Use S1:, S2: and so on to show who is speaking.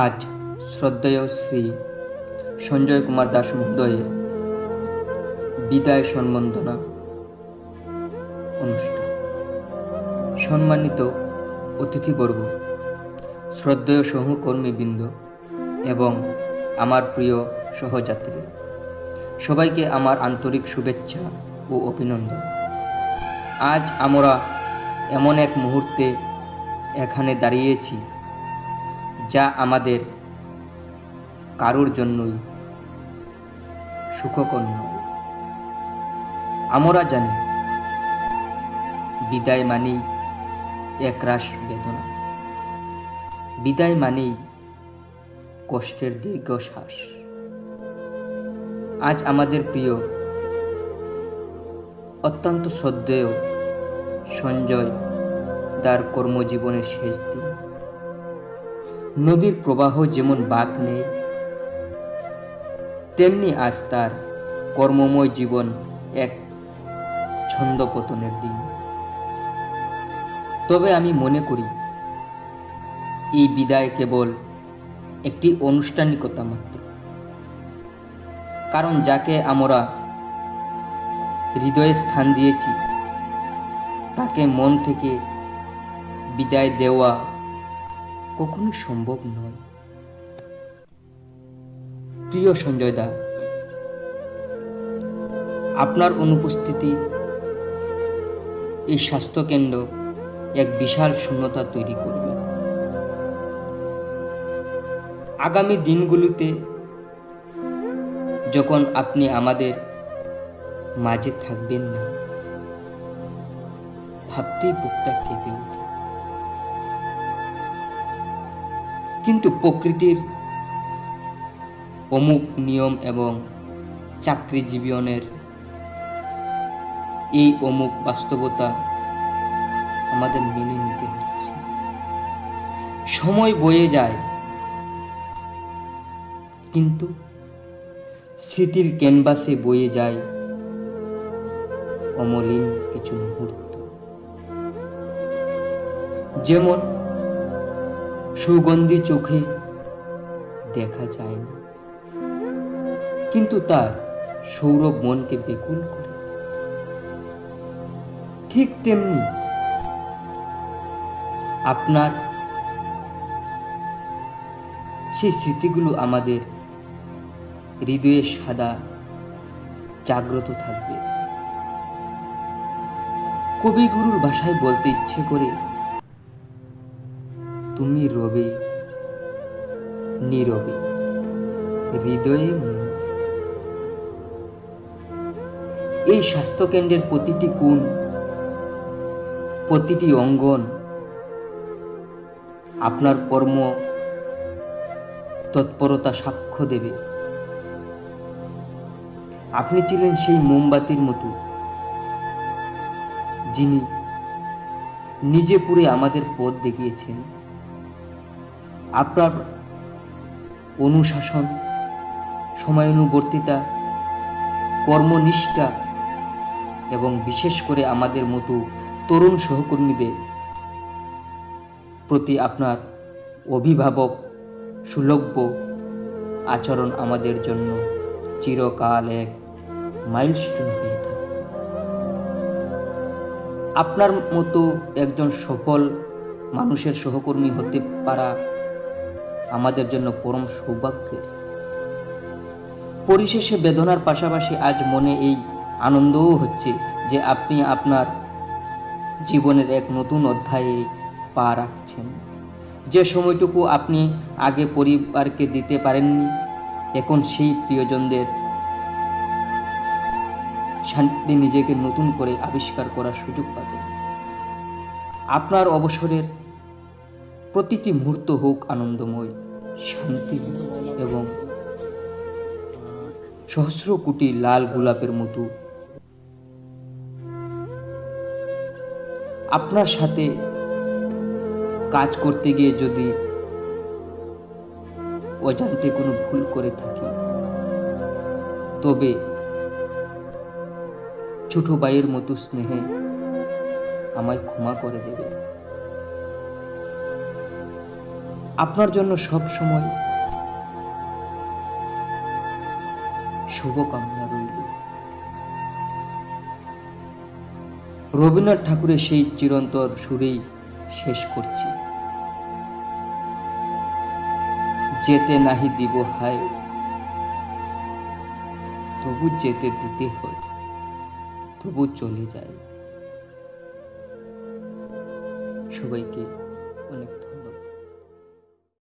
S1: আজ শ্রদ্ধেয় শ্রী সঞ্জয় কুমার দাস মহোদয়ের বিদায় সম্বন্ধনা অনুষ্ঠান। সম্মানিত অতিথিবর্গ, শ্রদ্ধেয় সহকর্মীবৃন্দ এবং আমার প্রিয় সহযাত্রী, সবাইকে আমার আন্তরিক শুভেচ্ছা ও অভিনন্দন। আজ আমরা এমন এক মুহূর্তে এখানে দাঁড়িয়েছি যা আমাদের কারোর জন্যই সুখকর নয় আমরা জানি বিদায় মানেই একরাশ বেদনা। বিদায় মানেই কষ্টের দীর্ঘশ্বাস। আজ আমাদের প্রিয়, অত্যন্ত শ্রদ্ধেয় সঞ্জয় তার কর্মজীবনের শেষ দিন। নদীর প্রবাহ যেমন বাঁক নেই, তেমনি আজ তার কর্মময় জীবন এক ছন্দপতনের দিন। তবে আমি মনে করি, এই বিদায় কেবল একটি আনুষ্ঠানিকতা মাত্র। কারণ যাকে আমরা হৃদয়ে স্থান দিয়েছি, তাকে মন থেকে বিদায় দেওয়া কখনো সম্ভব নয়। প্রিয় সঞ্জয় দা আপনার অনুপস্থিতি, এই স্বাস্থ্যকেন্দ্র এক বিশাল শূন্যতা তৈরি করবে। আগামী দিনগুলোতে যখন আপনি আমাদের মাঝে থাকবেন না, ভাবতেই বুকটা কেঁপে ওঠে। কিন্তু প্রকৃতির অমুক নিয়ম এবং চাকরি জীবনের এই অমুক বাস্তবতা আমাদের মেনে নিতে হচ্ছে। সময় বয়ে যায়, কিন্তু স্মৃতির ক্যানভাসে বয়ে যায় অমলিন কিছু মুহূর্ত। যেমন সুগন্ধি চোখে দেখা যায় না। কিন্তু তার সৌরভ মনকে বেকুল করে। ঠিক তেমনি আপনার সেই স্মৃতিগুলো আমাদের হৃদয়ে সাদা জাগ্রত থাকবে। কবিগুরুর ভাষায় বলতে ইচ্ছে করে তুমি রবে, নীরবে, হৃদয়ে এই স্বাস্থ্যকেন্দ্রের প্রতিটি কোণ, প্রতিটি অঙ্গন, আপনার কর্ম তৎপরতা সাক্ষ্য দেবে। আপনি ছিলেন সেই মোমবাতির মতো, যিনি নিজে পুরে আমাদের পথ দেখিয়েছেন। আপনার অনুশাসন, সময়ানুবর্তিতা, কর্মনিষ্ঠা এবং বিশেষ করে আমাদের মতো তরুণ সহকর্মীদের প্রতি আপনার অভিভাবক, সুলভ্য আচরণ আমাদের জন্য চিরকাল এক মাইলস্টোন হয়ে থাকে। আপনার মতো একজন সফল মানুষের সহকর্মী হতে পারা আমাদের জন্য পরম সৌভাগ্যের। পরিশেষে বেদনার পাশাপাশি আজ মনে এই আনন্দও হচ্ছে যে আপনি আপনার জীবনের এক নতুন অধ্যায়ে পা রাখছেন। যে সময়টুকু আপনি আগে পরিবারকে দিতে পারেননি, এখন সেই প্রিয়জনদের শান্তি নিজেকে নতুন করে আবিষ্কার করার সুযোগ পাবেন। আপনার অবসরের প্রতিটি মুহূর্ত হোক আনন্দময় শান্তি এবং সহস্র কোটি লাল গোলাপের মতো। আপনার সাথে কাজ করতে গিয়ে যদি অজান্তে কোনো ভুল করে থাকি, তবে ছোট ভাইয়ের মতো স্নেহে আমায় ক্ষমা করে দেবে আপনার জন্য সব সময় শুভকামনা রইল। রবীন্দ্রনাথ ঠাকুরের সেই চিরন্তর সুরেই শেষ করছি। যেতে নাহি দিব হায়, তবু যেতে দিতে হয়, তবু চলে যায়। সবাইকে অনেক